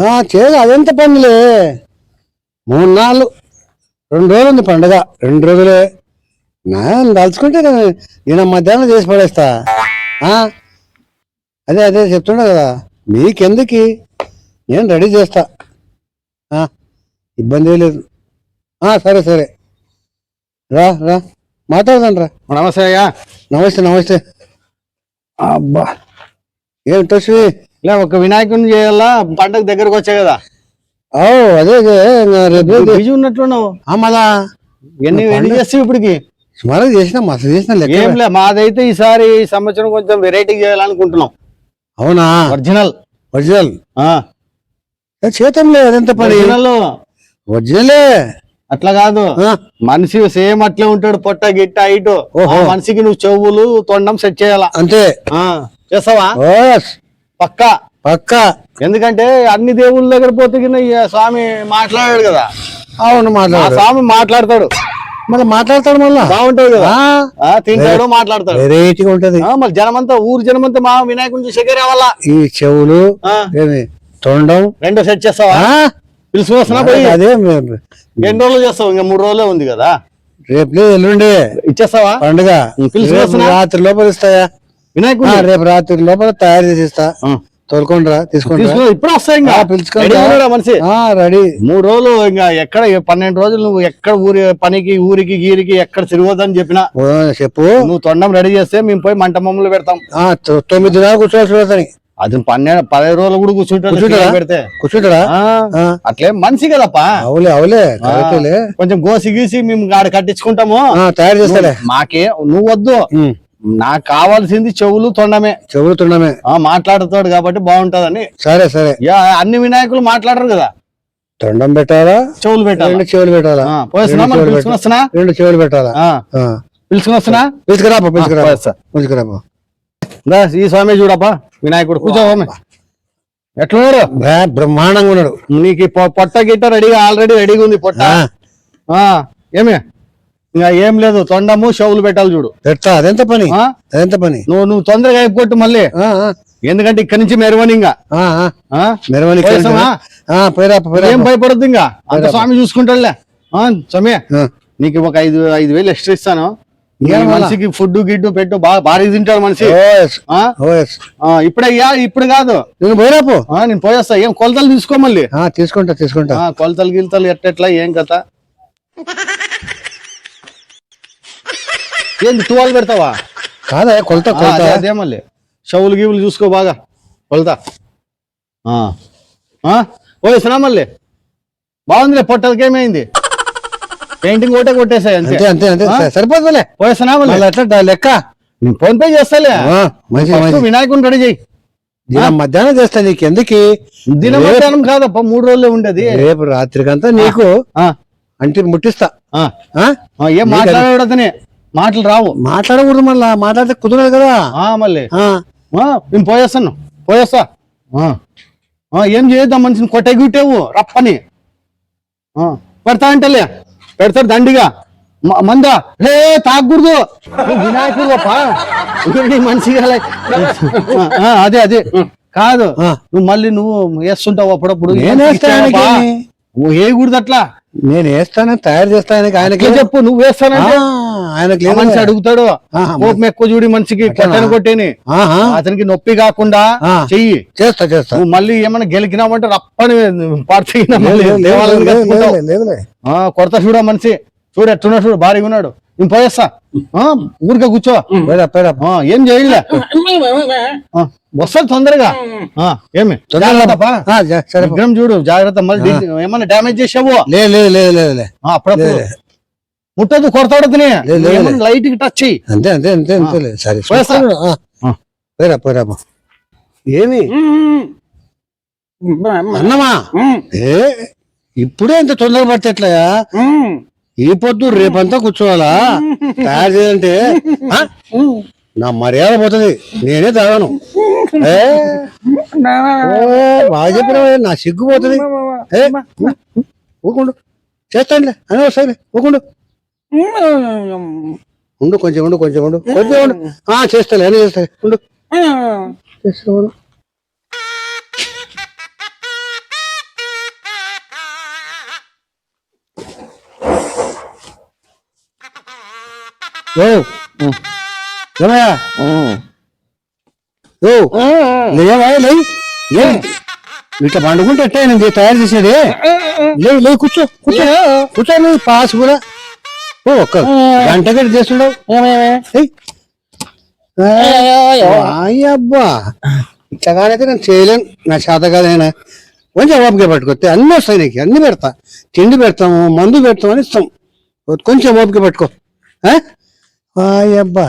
చేయదు అదెంత పనులే మూడు నాలుగు. రెండు రోజులు ఉంది పండుగ. రెండు రోజులే. నా తలుచుకుంటే నేను మధ్యాహ్నం చేసి పడేస్తా. అదే అదే చెప్తుండే కదా. మీకెందుకు? నేను రెడీ చేస్తా. ఇబ్బంది ఏం లేదు. సరే సరే. రా రా. మాట్లాడదాం రా. నమస్తే అయ్యా. నమస్తే నమస్తే. అబ్బా. ఏమిటో లే ఒక వినాయకుడిని చేయాలా? పండగ దగ్గరకు వచ్చాయి కదా? ఓ అదే రేపు బిజీ ఉన్నట్లున్నావు మళ్ళా ఎన్ని ఎన్ని చేస్తావు ఇప్పటికి? సుమారు చేసిన మస్తు చేసిన ఏం లే మాదైతే ఈసారి ఈ సంవత్సరం కొంచెం వెరైటీ చేయాలనుకుంటున్నాం. అవునా? ఒరిజినల్ ఒరిజినల్ చేతంలే అదెంత పని? ఒరిజినల్ ఒరిజినలే అట్లా కాదు. మనిషి సేమ్ అట్లే ఉంటాడు పొట్ట గిట్ట ఓహో. మనిషికి నువ్వు చెవులు తొండం సెట్ చేయాలా? అంతే. ఆ, చేస్తావా? పక్కా. పక్కా. ఎందుకంటే అన్ని దేవుళ్ళ దగ్గర పోతే ఈ స్వామి మాట్లాడాడు కదా. అవును మాట్లాడు స్వామి మాట్లాడతాడు. మళ్ళీ మాట్లాడతాడు మళ్ళా? బాగుంటది కదా. తింటాడు మాట్లాడతాడు. వెరైటీగా ఉంటది. మళ్ళీ జనమంతా ఊరు జనమంతా మా వినాయకుడి చూసే రావాలా ఈ చెవులు తొండం? రెండో సెట్ చేస్తావా? పిలుచుకొస్తున్నా పోయి. అదే ఎన్ని రోజులు చేస్తావు? ఇంకా మూడు రోజులే ఉంది కదా. రేపు ఎల్లుండి. ఇచ్చేస్తావా? పండుగ. వస్తున్నా? రాత్రి లోపల ఇస్తాయా వినాయకుడు రేపు రాత్రి లోపల తయారు చేసి ఇస్తా తోలుకొండ్రా తీసుకుని ఇప్పుడు వస్తాయి ఇంకా. ఉన్నాడా మనిషి? రెడీ. మూడు రోజులు ఇంకా ఎక్కడ పన్నెండు రోజులు నువ్వు ఎక్కడ ఊరి పనికి ఊరికి గీరికి ఎక్కడ తిరగొద్దని చెప్పిన. చెప్పు. నువ్వు తొండం రెడీ చేస్తే మేము పోయి మంట మమ్మల్ని పెడతాం. తొమ్మిది దినాలు కూర్చోవాలి అది పన్నెండు పదిహేను రోజులు కూడా కూర్చుంటాడు పెడితే. కూర్చుంటారా? అట్లే మనిషి కదప్పా. అవులే అవులే కొంచెం గోసి గీసి మేము ఆడ కట్టించుకుంటాము. తయారు చేస్తాలే. మాకే నువ్వు వద్దు. నాకు కావాల్సింది చెవులు తొండమే. చెవులు తుండమే. ఆ మాట్లాడుతాడు కాబట్టి బాగుంటదని. సరే సరే. యా, అన్ని వినాయకులు మాట్లాడరు కదా. తొండం పెట్టాలా? చెవులు పెట్టాలి? రెండు చెవులు పెట్టాలా? రెండు చెవులు పెట్టాలా? వస్తున్నా పిలుచుకురాపా. పిలుచుకురాపా. దా, ఈ స్వామి చూడప్పా. వినాయకుడు కూర్చో ఎట్లున్నాడు? బ్రహ్మాండంగా ఉన్నాడు. నీకు పొట్ట గిట్ట రెడీగా ఆల్రెడీ రెడీగా ఉంది పొట్ట. ఏమి? ఇంకా ఏం లేదు తొండము చెవులు పెట్టాలి చూడు. పెడతా అదెంత పని? అదెంత పని? నువ్వు నువ్వు తొందరగా అయిపోట్టు మళ్ళీ. ఎందుకంటే ఇక్కడి నుంచి మెరవని ఇంకా. పోయిరాపా ఏం భయపడద్దు ఇంకా? అంత స్వామి చూసుకుంటాడులే. ఆ, నీకు ఒక ఐదు ఐదు వేలు ఎక్స్ట్రా ఇస్తాను? మనిషికి ఫుడ్ గిడ్డు పెట్టు బాగా భారీ తింటాడు మనిషి. ఆ, ఇప్పుడే కాదు. నువ్వు పోయిరాపు ఆ, నేను పోయేస్తా. ఏం కొలతలు తీసుకో మళ్ళీ. ఆ, తీసుకుంటా తీసుకుంటా. ఆ, కొలతలు గిలతలు ఎట్టెట్లా ఏం కథ? ఏంది తువాలు పెడతావా? కాదా కొలత కొలత. అదే మళ్ళీ. షవులు గీవులు చూసుకో బాగా. కొలత? పోయేసినా మళ్ళీ. బాగుందిలే పొట్టలకి ఏమైంది పెయింటింగ్ ఒకటే కొట్టేసాయి అంతే. అంతే అంతే సరిపోతుందిలే. పోయేసినా మళ్ళీ. డా- లెక్క? నేను ఫోన్ పే చేస్తాలే. వినాయకుని రెడీ చేయి. దినం మధ్యాహ్నం చేస్తా నీకు ఎందుకు? దిన మధ్యాహ్నం కాదప్ప మూడు రోజులే ఉండేది. రేపు రాత్రికంతా నీకు అంటే ముట్టిస్తా. ఏం మాట్లాడాడు అతనే? మాటలు రావు. మాట్లాడకూడదు మళ్ళా. మాట్లాడితే కుదరదు కదా. ఆ మళ్ళీ. నేను పోయేస్తాను. పోయేస్తా. ఆ. ఆ, ఏం చేద్దాం మనిషిని కొట్టే గుట్టేవు రప్పని. పెడతా అంటలే. పెడతాడు దండిగా. మందా. హే తాగకూడదు. వినాయకుడు గొప్ప. మనిషి ఆ, అదే అదే. కాదు. నువ్వు మళ్ళీ నువ్వు వేస్తుంటావు అప్పుడప్పుడు. నువ్వు వేయకూడదు అట్లా. నేను వేస్తాను తయారు చేస్తాను ఆయనకి చెప్పు నువ్వు వేస్తానంటే. ఆయనకి లేదు. మనిషి అడుగుతాడు కోపం ఎక్కువ చూడి మనిషికి కొట్టని. కొట్టేని అతనికి నొప్పి కాకుండా. చెయ్యి. చేస్తా చేస్తా. నువ్వు మళ్ళీ ఏమైనా గెలికినావంటే రప్పని లేదు, లేదు, లేదు. లేదు, కొడతా చూడ మనిషి. చూడు ఎట్టున్నాడు చూడు భారీగా ఉన్నాడు. నేను పోయేస్తా. ఆ, ఊరికే కూర్చో. ఏం చేయలే. ఆ, వస్తాడు తొందరగా. ఆ, ఏమి. విగ్రహం చూడు జాగ్రత్త. మళ్ళీ ఏమన్నా డ్యామేజ్ చేసావు? లేదు లేదు లేదు లేదు లే. ఆ, అప్పుడప్పుడు. ముట్టదు కొడతాడు లైట్కి టచ్ చెయ్యి. అంతే అంతే అంతే అంతే. సరే. పోయిరా పోయిరా. ఏమి? అన్నమా? ఏ ఇప్పుడే ఇంత తొందర పడితే ఎట్లయా ఈ పొద్దు రేపంతా కూర్చోవాలా? తయారు చేయాలంటే? నా మర్యాద పోతుంది. నేనే తాగాను. బాగా చెప్పినావే నా సిగ్గు పోతుంది. ఊకుండు చేస్తానులే. అని వస్తాయిలే ఊకుండు ఉండు కొంచెం ఉండు కొంచెం ఉండు. కొంచెం ఉండు. ఆ చేస్తాలే అని చేస్తా ఉండు. చేస్తాను ఇట్లా పండుకుంటే ఎట్టయినా తయారు చేసేది. లేవు లేవు కూర్చో కూర్చో. కూర్చో పాస్ కూడా. ఒక్క గంట గంట చేస్తుండవు? ఏయ్. అయ్యబ్బా ఇట్లాగానైతే నేను చేయలేను. నా చేత కాదైనా. కొంచెం ఓపిక పట్టుకొస్తే అన్ని వస్తాయి నీకు. అన్ని పెడతా. తిండి పెడతాము మందు పెడతామని ఇస్తాం. కొంచెం ఓపిక పట్టుకో. ఆ? అయ్యబ్బా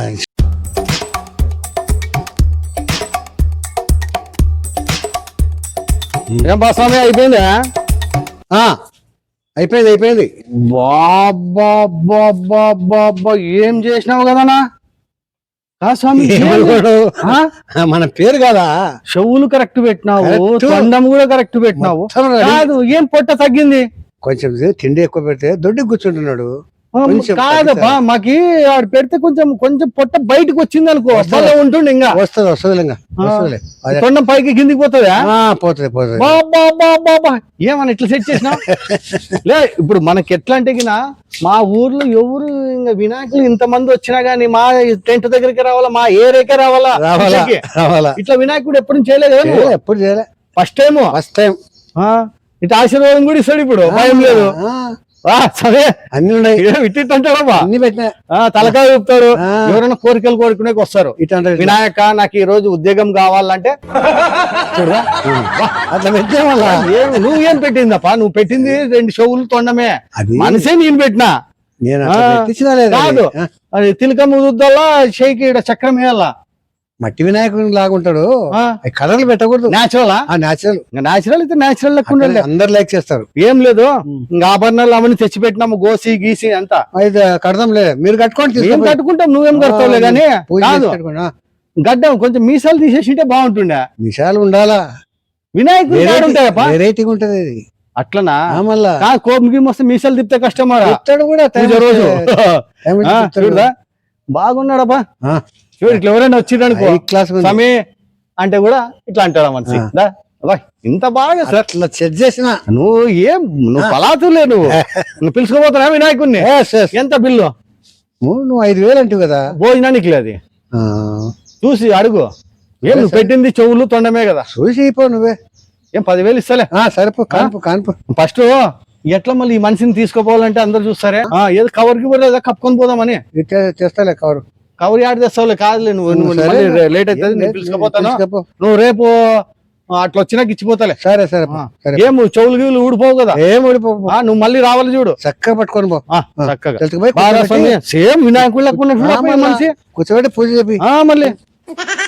ఏం బా స్వామి అయిపోయిందా? ఆ, అయిపోయింది అయిపోయింది. బాబా బాబా బాబా ఏం చేసినావు కదనా స్వామి మన పేరు కదా? చెవులు కరెక్ట్ పెట్టినావు. తొండం కూడా కరెక్ట్ పెట్టినావు. కాదు ఏం పొట్ట తగ్గింది? కొంచెం తిండి ఎక్కువ పెడితే దొడ్డి కూర్చుంటున్నాడు. కాదబ్బా మాకి ఆడు పెడితే కొంచెం కొంచెం పొట్ట బయటకు వచ్చింది అనుకో. అసలు ఉంటుండే ఇంకా. వస్తుంది వస్తుంది ఇంకా. తొండం పైకి కిందికి పోతుందా? ఆ, పోతుంది పోతుంది. బాబా బాబా ఏమని ఇట్లా సెట్ చేసినా? లే ఇప్పుడు మనకి ఎట్లా అంటే మా ఊర్లో ఎవరు ఇంకా వినాయకులు ఇంత మంది వచ్చినా గానీ మా టెంట్ దగ్గరికి రావాలా మా ఏరియాకే రావాలా? రావాలా ఇట్లా వినాయకుడు ఎప్పుడు చేయలేదు కదా ఎప్పుడు చేయలే. ఫస్ట్ టైం ఫస్ట్ టైం ఇట్లా ఆశీర్వాదం కూడా ఇస్తాడు ఇప్పుడు భయం లేదు. సరే. అన్ని ఉన్నాయి. ఏం ఇట్టి అంటాడమ్మా అన్ని పెట్టినా. ఆ, తలకాయ ఊపుతారు. ఎవరైనా కోరికలు కోరుకునేకి వస్తారు. ఇట్లా అంటే వినాయక నాకు ఈ రోజు ఉద్యోగం కావాలంటే. అట్లా ఏం నువ్వేం పెట్టిందప్పా? నువ్వు పెట్టింది రెండు షవులు తొండమే. అది మనిషే నేను పెట్టినా. నేను కాదు. అది తిలకం షేకి ఈడ చక్రం వేయాలా? మట్టి వినాయకుడు లాగుంటాడు. కలర్లు పెట్టకూడదు. నేచురలా ఆ? న్యాచురల్ నేచురల్ అయితే నేచురల్ లెక్క ఉండాలి అందరు లైక్ చేస్తారు. ఏం లేదు. ఇంకా ఆభరణాలు అవన్నీ తెచ్చి పెట్టినాము గోసి గీసి అంతా. అయితే కడదాం లేదు మీరు కట్టుకోండి ఏం. కట్టుకుంటాం నువ్వేం కట్టుకోండి. ఆ, గడ్డం కొంచెం మీసాలు తీసేసింటే బాగుంటుండే. విషయాలు ఉండాలా? వినాయకుడు వెరైటీగా ఉంటది ఇది. అట్లనా? మళ్ళా. కోపం గీమ్ వస్తే మీసాలు తిప్పితే చెప్తాడు కూడా రోజు. వస్తే. చూడు ఇట్లా ఎవరైనా వచ్చిరనుకో హై క్లాస్. స్వామి అంటే కూడా ఇట్లా అంటాడు మనిషి ఇంత బాగా సార్. సెట్ చేసిన. నువ్వు ఏం నువ్వు పలాతులే నువ్వు. నువ్వు పిలుచుకోపోతున్నా వినాయకుడిని. ఎంత బిల్లు? నువ్వు ఐదు వేలు అంటావు కదా. భోజనానికి లేదు చూసి అడుగు. ఏం నువ్వు పెట్టింది చెవులు తొండమే కదా? చూసి అయిపో నువ్వే. ఏం పదివేలు ఇస్తలే? ఆ సరిపో కాన్పు కాన్పు. ఫస్ట్ ఎట్లా మళ్ళీ ఈ మనిషిని తీసుకుపోవాలంటే అందరు చూస్తారే? ఏదో కవర్కి పోలేదా కప్పుకొని పోదామని? ఇట్లా చేస్తాలే కవరు కవర్ యాడ్ చేస్తావులే కాదులే నువ్వు నువ్వు లేట్ అవుతుంది నేను పిలుచుకుపోతాను. పిలుచుకపో. నువ్వు రేపు అట్లా వచ్చినాక ఇచ్చిపోతాలే సరే సరే ఏం చెవులు గీవులు ఊడిపోవు కదా. ఏం ఊడిపో ఆ, నువ్వు మళ్ళీ రావాలి చూడు. చక్కగా పట్టుకొని పో. ఆ, చక్కగా. తెలుసుకుపోయి బాగా కూర్చోబెట్టి, సేమ్ వినాయకుడు మనిషి. కూర్చోబెట్టి పూజ చెప్పి ఆ, మళ్ళీ.